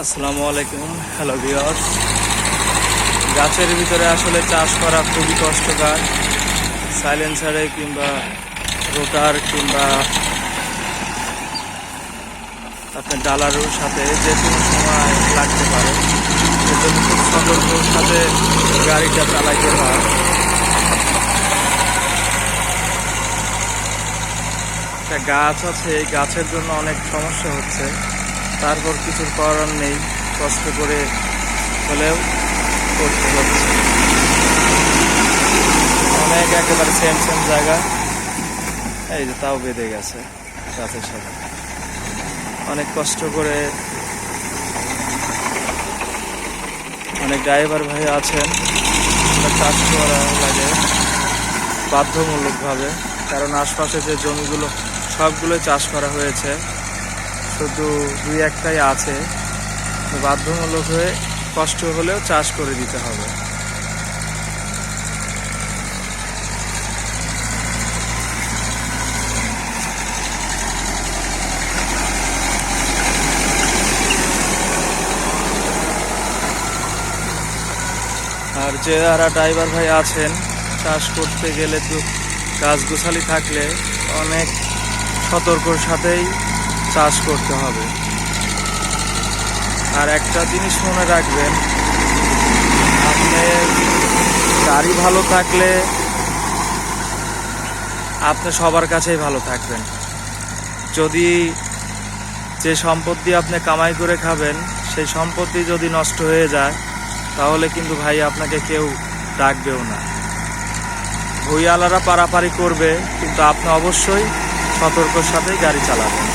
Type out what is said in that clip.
আসসালামু আলাইকুম, hello viewers গাছের ভিতরে আসলে চাষ করা খুবই কষ্টকর। সাইলেন্সারে কিংবা রোটার কিংবা আপনার ডালারোর সাথে যে কোনো সময় লাগতে পারে। সেজন্য খুব সতর্কর সাথে গাড়িটা চালাইতে হয়। একটা গাছ আছে গাছের জন্য অনেক সমস্যা হচ্ছে। তারপর কিছুর করার নেই, কষ্ট করে হলেও করতে হচ্ছে। অনেক একেবারে সেম সেম জায়গা। এই যে তাও বেঁধে গেছে গাছের সাথে। অনেক কষ্ট করে অনেক ড্রাইভার ভাই আছেন। চাষ করা লাগে বাধ্যমূলকভাবে, কারণ আশপাশে যে জমিগুলো সবগুলো চাষ করা হয়েছে। শুধু দুই একটাই আছে। বাধ্যমূলক হয়ে কষ্ট হলেও চাষ করে দিতে হবে। আর যে যারা ড্রাইভার ভাই আছেন, চাষ করতে গেলে তো গাছ গোছালি থাকলে অনেক সতর্কর সাথেই চাষ করতে হবে। আর একটা জিনিস মনে রাখবেন আপনার গাড়ি ভালো থাকলে আপনি সবার কাছেই ভালো থাকবেন। যদি যে সম্পত্তি আপনি কামাই করে খাবেন, সেই সম্পত্তি যদি নষ্ট হয়ে যায়, তাহলে কিন্তু ভাই আপনাকে কেউ ডাকবেও না। ভুইয়ালারা পারাপারি করবে, কিন্তু আপনি অবশ্যই সতর্কর সাথেই গাড়ি চালাবেন।